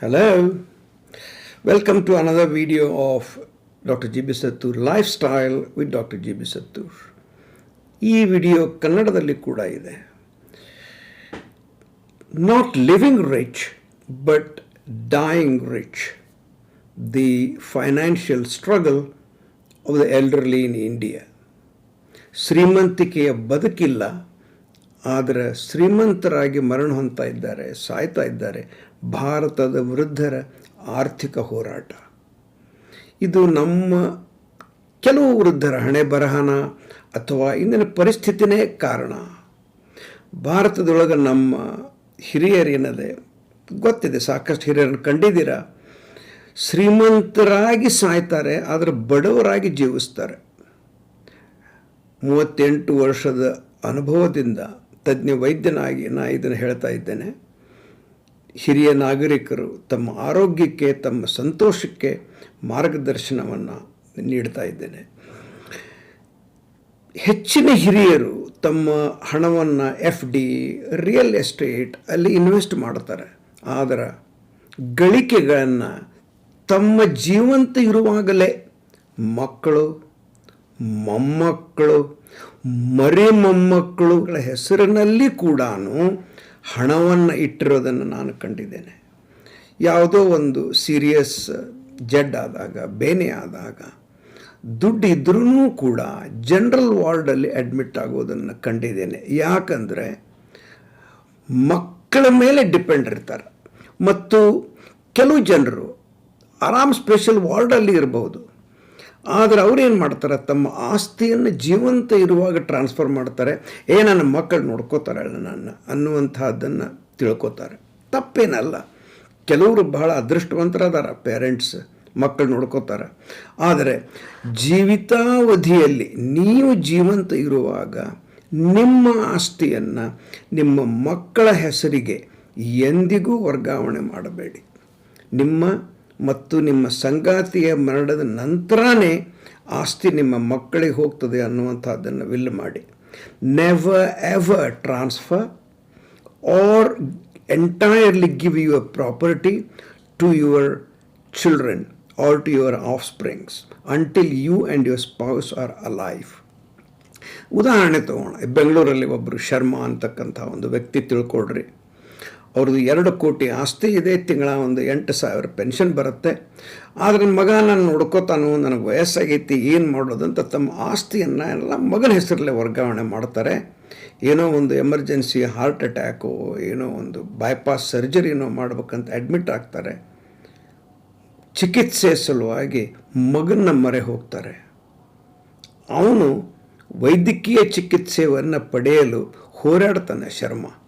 Hello, welcome to another video of Dr. G B Sattur lifestyle with doctor G B Sattur ಈ video ಕನ್ನಡದಲ್ಲಿ ಕೂಡ ಇದೆ not living rich but dying rich the financial struggle of the elderly in India ಶ್ರೀಮಂತಿಕೆಯ ಬದುಕಿಲ್ಲ, ಆದರೆ ಶ್ರೀಮಂತರಾಗಿ ಮರಣ ಹೊಂತಾ ಇದ್ದಾರೆ, ಸಾಯ್ತಾ ಇದ್ದಾರೆ ಭಾರತದ ವೃದ್ಧರ ಆರ್ಥಿಕ ಹೋರಾಟ. ಇದು ನಮ್ಮ ಕೆಲವು ವೃದ್ಧರ ಹಣೆ ಬರಹನ ಅಥವಾ ಇಂದಿನ ಪರಿಸ್ಥಿತಿನೇ ಕಾರಣ. ಭಾರತದೊಳಗೆ ನಮ್ಮ ಹಿರಿಯರೇನದೆ ಗೊತ್ತಿದೆ, ಸಾಕಷ್ಟು ಹಿರಿಯರನ್ನು ಕಂಡಿದ್ದೀರ? ಶ್ರೀಮಂತರಾಗಿ ಸಾಯ್ತಾರೆ, ಆದರೆ ಬಡವರಾಗಿ ಜೀವಿಸ್ತಾರೆ. ಮೂವತ್ತೆಂಟು ವರ್ಷದ ಅನುಭವದಿಂದ ತಜ್ಞ ವೈದ್ಯನಾಗಿ ನಾ ಇದನ್ನು ಹೇಳ್ತಾ ಇದ್ದೇನೆ. ಹಿರಿಯ ನಾಗರಿಕರು ತಮ್ಮ ಆರೋಗ್ಯಕ್ಕೆ, ತಮ್ಮ ಸಂತೋಷಕ್ಕೆ ಮಾರ್ಗದರ್ಶನವನ್ನು ನೀಡ್ತಾ ಇದ್ದೇನೆ. ಹೆಚ್ಚಿನ ಹಿರಿಯರು ತಮ್ಮ ಹಣವನ್ನು ಎಫ್ ಡಿ, ರಿಯಲ್ ಎಸ್ಟೇಟ್ ಅಲ್ಲಿ ಇನ್ವೆಸ್ಟ್ ಮಾಡ್ತಾರೆ. ಆದರೆ ಗಳಿಕೆಗಳನ್ನು ತಮ್ಮ ಜೀವಂತ ಇರುವಾಗಲೇ ಮಕ್ಕಳು, ಮೊಮ್ಮಕ್ಕಳು, ಮರಿ ಮೊಮ್ಮಕ್ಕಳುಗಳ ಹೆಸರಿನಲ್ಲಿ ಕೂಡ ಹಣವನ್ನು ಇಟ್ಟಿರೋದನ್ನು ನಾನು ಕಂಡಿದ್ದೇನೆ. ಯಾವುದೋ ಒಂದು ಸೀರಿಯಸ್ ಜಡ್ ಆದಾಗ, ಬೇನೆ ಆದಾಗ ದುಡ್ಡಿದ್ರೂ ಕೂಡ ಜನರಲ್ ವಾರ್ಡಲ್ಲಿ ಅಡ್ಮಿಟ್ ಆಗೋದನ್ನು ಕಂಡಿದ್ದೇನೆ. ಯಾಕಂದರೆ ಮಕ್ಕಳ ಮೇಲೆ ಡಿಪೆಂಡ್ ಇರ್ತಾರೆ. ಮತ್ತು ಕೆಲವು ಜನರು ಆರಾಮ್ ಸ್ಪೆಷಲ್ ವಾರ್ಡಲ್ಲಿ ಇರಬಹುದು ಆದರೆ ಅವ್ರೇನು ಮಾಡ್ತಾರೆ? ತಮ್ಮ ಆಸ್ತಿಯನ್ನು ಜೀವಂತ ಇರುವಾಗ ಟ್ರಾನ್ಸ್ಫರ್ ಮಾಡ್ತಾರೆ. ಏ, ನನ್ನ ಮಕ್ಕಳು ನೋಡ್ಕೋತಾರೆ ನನ್ನ ಅನ್ನುವಂಥದ್ದನ್ನು ತಿಳ್ಕೊತಾರೆ. ತಪ್ಪೇನಲ್ಲ. ಕೆಲವರು ಬಹಳ ಅದೃಷ್ಟವಂತರದಾರ ಪೇರೆಂಟ್ಸ್ ಮಕ್ಕಳು ನೋಡ್ಕೋತಾರೆ. ಆದರೆ ಜೀವಿತಾವಧಿಯಲ್ಲಿ ನೀವು ಜೀವಂತ ಇರುವಾಗ ನಿಮ್ಮ ಆಸ್ತಿಯನ್ನು ನಿಮ್ಮ ಮಕ್ಕಳ ಹೆಸರಿಗೆ ಎಂದಿಗೂ ವರ್ಗಾವಣೆ ಮಾಡಬೇಡಿ. ನಿಮ್ಮ ಮತ್ತು ನಿಮ್ಮ ಸಂಗಾತಿಯ ಮರಣದ ನಂತರನೇ ಆಸ್ತಿ ನಿಮ್ಮ ಮಕ್ಕಳಿಗೆ ಹೋಗ್ತದೆ ಅನ್ನುವಂಥದ್ದನ್ನು ವಿಲ್ ಮಾಡಿ. Never ever transfer or entirely give your property to your children or to your offsprings until you and your spouse are alive ಉದಾಹರಣೆ ತಗೋಣ. ಬೆಂಗಳೂರಲ್ಲಿ ಒಬ್ಬರು ಶರ್ಮಾ ಅಂತಕ್ಕಂಥ ಒಂದು ವ್ಯಕ್ತಿ ತಿಳ್ಕೊಡ್ರಿ ಅವ್ರದ್ದು ಎರಡು ಕೋಟಿ ಆಸ್ತಿ ಇದೆ. ತಿಂಗಳ ಒಂದು ಎಂಟು ಸಾವಿರ ಪೆನ್ಷನ್ ಬರುತ್ತೆ. ಆದರೆ ಮಗ ನಾನು ನೋಡ್ಕೋತಾನು ನನಗೆ ವಯಸ್ಸಾಗೈತಿ, ಏನು ಮಾಡೋದು ಅಂತ ತಮ್ಮ ಆಸ್ತಿಯನ್ನು ಎಲ್ಲ ಮಗನ ಹೆಸರಲ್ಲೇ ವರ್ಗಾವಣೆ ಮಾಡ್ತಾರೆ. ಏನೋ ಒಂದು ಎಮರ್ಜೆನ್ಸಿ ಹಾರ್ಟ್ ಅಟ್ಯಾಕು, ಏನೋ ಒಂದು ಬೈಪಾಸ್ ಸರ್ಜರಿನೋ ಮಾಡ್ಬೇಕಂತ ಅಡ್ಮಿಟ್ ಆಗ್ತಾರೆ. ಚಿಕಿತ್ಸೆ ಸಲುವಾಗಿ ಮಗನ ಮರೆ ಹೋಗ್ತಾರೆ. ಅವನು ವೈದ್ಯಕೀಯ ಚಿಕಿತ್ಸೆಯನ್ನು ಪಡೆಯಲು ಹೋರಾಡ್ತಾನೆ ಶರ್ಮಾ.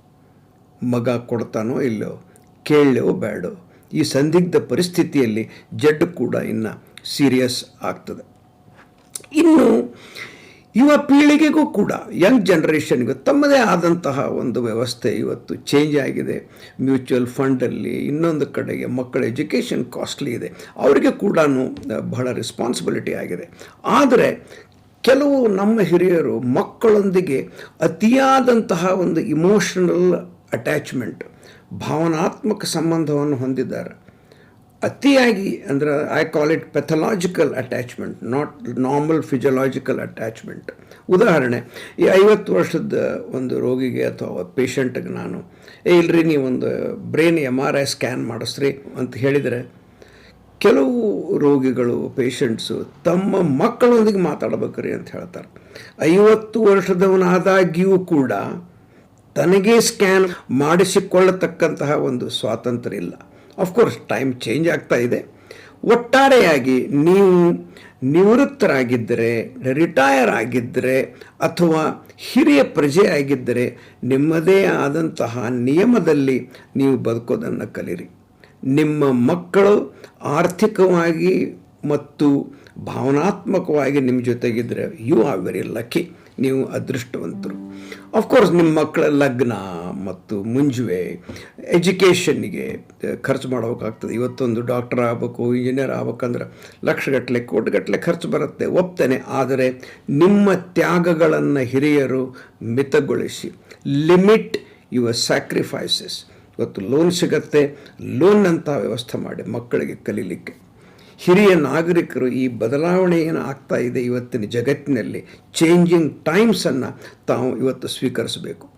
ಮಗ ಕೊಡ್ತಾನೋ ಇಲ್ಲೋ ಕೇಳೋ ಬೇಡೋ ಈ ಸಂದಿಗ್ಧ ಪರಿಸ್ಥಿತಿಯಲ್ಲಿ ಜಡ್ ಕೂಡ ಇನ್ನು ಸೀರಿಯಸ್ ಆಗ್ತದೆ. ಇನ್ನು ಯುವ ಪೀಳಿಗೆಗೂ ಕೂಡ, ಯಂಗ್ ಜನ್ರೇಷನ್ಗೂ ತಮ್ಮದೇ ಆದಂತಹ ಒಂದು ವ್ಯವಸ್ಥೆ ಇವತ್ತು ಚೇಂಜ್ ಆಗಿದೆ. ಮ್ಯೂಚುವಲ್ ಫಂಡಲ್ಲಿ ಇನ್ನೊಂದು ಕಡೆಗೆ ಮಕ್ಕಳ ಎಜುಕೇಷನ್ ಕಾಸ್ಟ್ಲಿ ಇದೆ. ಅವರಿಗೆ ಕೂಡ ಬಹಳ ರೆಸ್ಪಾನ್ಸಿಬಿಲಿಟಿ ಆಗಿದೆ. ಆದರೆ ಕೆಲವು ನಮ್ಮ ಹಿರಿಯರು ಮಕ್ಕಳೊಂದಿಗೆ ಅತಿಯಾದಂತಹ ಒಂದು ಇಮೋಷನಲ್ ಅಟ್ಯಾಚ್ಮೆಂಟ್ ಭಾವನಾತ್ಮಕ ಸಂಬಂಧವನ್ನು ಹೊಂದಿದ್ದಾರೆ. ಅತಿಯಾಗಿ ಅಂದರೆ I call it pathological attachment not normal physiological attachment ಉದಾಹರಣೆ, ಈ ಐವತ್ತು ವರ್ಷದ ಒಂದು ರೋಗಿಗೆ ಅಥವಾ ಪೇಷಂಟ್ಗೆ ನಾನು, ಏ, ಇಲ್ರಿ ನೀವೊಂದು brain M R I scan ಮಾಡಿಸ್ರಿ ಅಂತ ಹೇಳಿದರೆ, ಕೆಲವು ರೋಗಿಗಳು ಪೇಷಂಟ್ಸು ತಮ್ಮ ಮಕ್ಕಳೊಂದಿಗೆ ಮಾತಾಡ್ಬೇಕ್ರಿ ಅಂತ ಹೇಳ್ತಾರೆ. ಐವತ್ತು ವರ್ಷದವನಾದಾಗ್ಯೂ ಕೂಡ ತನಗೇ ಸ್ಕ್ಯಾನ್ ಮಾಡಿಸಿಕೊಳ್ಳತಕ್ಕಂತಹ ಒಂದು ಸ್ವಾತಂತ್ರ್ಯ ಇಲ್ಲ. ಆಫ್ಕೋರ್ಸ್ ಟೈಮ್ ಚೇಂಜ್ ಆಗ್ತಾ ಇದೆ. ಒಟ್ಟಾರೆಯಾಗಿ ನೀವು ನಿವೃತ್ತರಾಗಿದ್ದರೆ ರಿಟೈರ್ ಆಗಿದ್ದರೆ, ಅಥವಾ ಹಿರಿಯ ಪ್ರಜೆ ಆಗಿದ್ದರೆ, ನಿಮ್ಮದೇ ಆದಂತಹ ನಿಯಮದಲ್ಲಿ ನೀವು ಬದುಕೋದನ್ನು ಕಲಿರಿ ನಿಮ್ಮ ಮಕ್ಕಳು ಆರ್ಥಿಕವಾಗಿ ಮತ್ತು ಭಾವನಾತ್ಮಕವಾಗಿ ನಿಮ್ಮ ಜೊತೆಗಿದ್ದರೆ ಯು ಆರ್ ವೆರಿ ಲಕ್ಕಿ ನೀವು ಅದೃಷ್ಟವಂತರು. ಅಫ್ಕೋರ್ಸ್ ನಿಮ್ಮ ಮಕ್ಕಳ ಲಗ್ನ ಮತ್ತು ಮುಂಜುವೆ ಎಜುಕೇಷನ್ನಿಗೆ ಖರ್ಚು ಮಾಡಬೇಕಾಗ್ತದೆ. ಇವತ್ತೊಂದು ಡಾಕ್ಟರ್ ಆಗಬೇಕು ಇಂಜಿನಿಯರ್ ಆಗ್ಬೇಕಂದ್ರೆ ಲಕ್ಷಗಟ್ಟಲೆ, ಕೋಟಿಗಟ್ಟಲೆ ಖರ್ಚು ಬರುತ್ತೆ, ಒಪ್ತೇನೆ. ಆದರೆ ನಿಮ್ಮ ತ್ಯಾಗಗಳನ್ನು ಹಿರಿಯರು ಮಿತಗೊಳಿಸಿ ಲಿಮಿಟ್ ಯುವರ್ ಸ್ಯಾಕ್ರಿಫೈಸಸ್ ಇವತ್ತು ಲೋನ್ ಸಿಗತ್ತೆ ಲೋನ್ ಅಂತ ವ್ಯವಸ್ಥೆ ಮಾಡಿ ಮಕ್ಕಳಿಗೆ ಕಲೀಲಿಕ್ಕೆ. ಹಿರಿಯ ನಾಗರಿಕರು ಈ ಬದಲಾವಣೆ ಏನು ಆಗ್ತಾ ಇದೆ ಇವತ್ತಿನ ಜಗತ್ತಿನಲ್ಲಿ? ಚೇಂಜಿಂಗ್ ಟೈಮ್ಸನ್ನು ತಾವು ಇವತ್ತು ಸ್ವೀಕರಿಸಬೇಕು.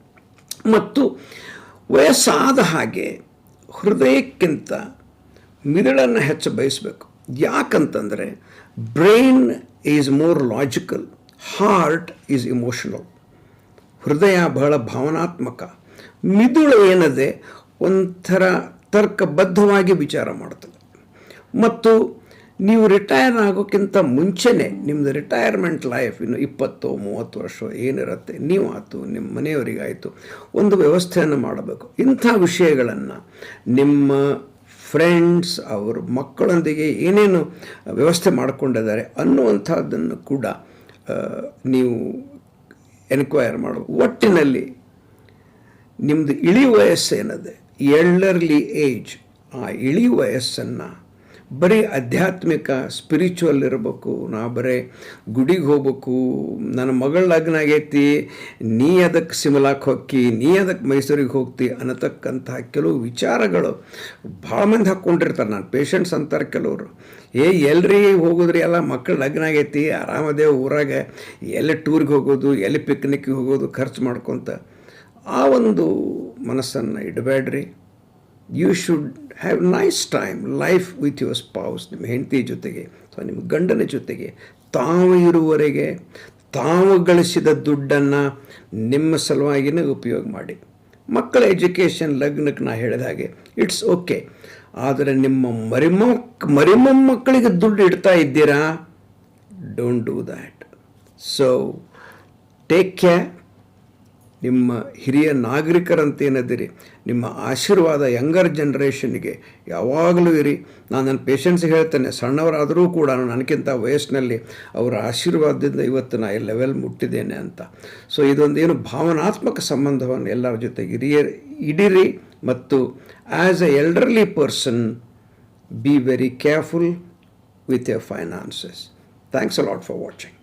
ಮತ್ತು ವಯಸ್ಸಾದ ಹಾಗೆ ಹೃದಯಕ್ಕಿಂತ ಮಿದುಳನ್ನು ಹೆಚ್ಚು ಬಯಸಬೇಕು. ಯಾಕಂತಂದರೆ brain is more logical, heart is emotional. ಹೃದಯ ಬಹಳ ಭಾವನಾತ್ಮಕ. ಮಿದುಳು ಏನದೆ ಒಂಥರ ತರ್ಕಬದ್ಧವಾಗಿ ವಿಚಾರ ಮಾಡ್ತದೆ ಮತ್ತು ನೀವು ರಿಟೈರ್ ಆಗೋಕ್ಕಿಂತ ಮುಂಚೆನೇ ನಿಮ್ಮದು ರಿಟೈರ್ಮೆಂಟ್ ಲೈಫ್ ಇನ್ನು ಇಪ್ಪತ್ತು, ಮೂವತ್ತು ವರ್ಷ ಏನಿರುತ್ತೆ ನೀವು ಆಯ್ತು ನಿಮ್ಮ ಮನೆಯವರಿಗಾಯಿತು, ಒಂದು ವ್ಯವಸ್ಥೆಯನ್ನು ಮಾಡಬೇಕು. ಇಂಥ ವಿಷಯಗಳನ್ನು ನಿಮ್ಮ ಫ್ರೆಂಡ್ಸ್ ಅವ್ರ ಮಕ್ಕಳೊಂದಿಗೆ ಏನೇನು ವ್ಯವಸ್ಥೆ ಮಾಡಿಕೊಂಡಿದ್ದಾರೆ ಅನ್ನುವಂಥದ್ದನ್ನು ಕೂಡ ನೀವು ಎನ್ಕ್ವೈರ್ ಮಾಡಬೇಕು ಒಟ್ಟಿನಲ್ಲಿ ನಿಮ್ಮದು ಇಳಿ ವಯಸ್ಸೇನದೆ? ಎಲ್ಡರ್ಲಿ ಏಜ್ ಆ ಇಳಿ ವಯಸ್ಸನ್ನು ಬರೀ ಆಧ್ಯಾತ್ಮಿಕ ಸ್ಪಿರಿಚುವಲ್ ಇರಬೇಕು. ನಾ ಬರೀ ಗುಡಿಗೆ ಹೋಗ್ಬೇಕು. ನನ್ನ ಮಗಳ ಲಗ್ನ ಆಗೈತಿ, ನೀ ಅದಕ್ಕೆ ಸಿಮಲಾಕ್ಕೆ ಹೋಗಿ ನೀ ಅದಕ್ಕೆ ಮೈಸೂರಿಗೆ ಹೋಗ್ತಿ ಅನ್ನತಕ್ಕಂತಹ ಕೆಲವು ವಿಚಾರಗಳು ಭಾಳ ಮಂದಿ ಹಾಕ್ಕೊಂಡಿರ್ತಾರೆ ನಾನು. ಪೇಷಂಟ್ಸ್ ಅಂತಾರೆ ಕೆಲವರು. ಏ, ಎಲ್ರಿ ಹೋಗೋದ್ರಿ ಎಲ್ಲ ಮಕ್ಕಳು ಲಗ್ನ ಆಗೈತಿ ಆರಾಮದೇ ಊರಾಗ ಎಲ್ಲಿ ಟೂರಿಗೆ ಹೋಗೋದು, ಎಲ್ಲಿ ಪಿಕ್ನಿಕ್ಗೆ ಹೋಗೋದು ಖರ್ಚು ಮಾಡ್ಕೊತ. ಆ ಒಂದು ಮನಸ್ಸನ್ನು ಇಡಬೇಡ್ರಿ you should have nice time life with your spouse ನಿಮ್ಮ ಹೆಂಡತಿ ಜೊತೆಗೆ, ಅಥವಾ ನಿಮ್ಮ ಗಂಡನ ಜೊತೆಗೆ, ತಾವು ಇರುವವರೆಗೆ, ತಾವು ಗಳಿಸಿದ ದುಡ್ಡನ್ನು ನಿಮ್ಮ ಸಲುವಾಗಿನೇ ಉಪಯೋಗ ಮಾಡಿ. ಮಕ್ಕಳ ಎಜುಕೇಷನ್ ಲಗ್ನಕ್ಕೆ ನಾ ಹೇಳಿದ ಹಾಗೆ ಇಟ್ಸ್ ಓಕೆ ಆದರೆ ನಿಮ್ಮ ಮರಿಮಕ್ ಮರಿಮೊಮ್ಮಕ್ಕಳಿಗೆ ದುಡ್ಡು ಇಡ್ತಾ ಇದ್ದೀರಾ? Don't do that so take care ನಿಮ್ಮ ಹಿರಿಯ ನಾಗರಿಕರಂತೇನದಿರಿ, ನಿಮ್ಮ ಆಶೀರ್ವಾದ ಯಂಗರ್ ಜನ್ರೇಷನ್ಗೆ ಯಾವಾಗಲೂ ಇರಿ. ನಾನು ನನ್ನ ಪೇಷಂಟ್ಸ್ಗೆ ಹೇಳ್ತೇನೆ, ಸಣ್ಣವರಾದರೂ ಕೂಡ ನನಗಿಂತ ವಯಸ್ಸಿನಲ್ಲಿ ಅವರ ಆಶೀರ್ವಾದದಿಂದ ಇವತ್ತು ನಾ ಈ ಲೆವೆಲ್ ಮುಟ್ಟಿದ್ದೇನೆ ಅಂತ. ಸೊ ಏನು ಭಾವನಾತ್ಮಕ ಸಂಬಂಧವನ್ನು ಎಲ್ಲರ ಜೊತೆ ಹಿರಿಯ ಇಡಿರಿ ಮತ್ತು as a elderly person be very careful with your finances thanks a lot for watching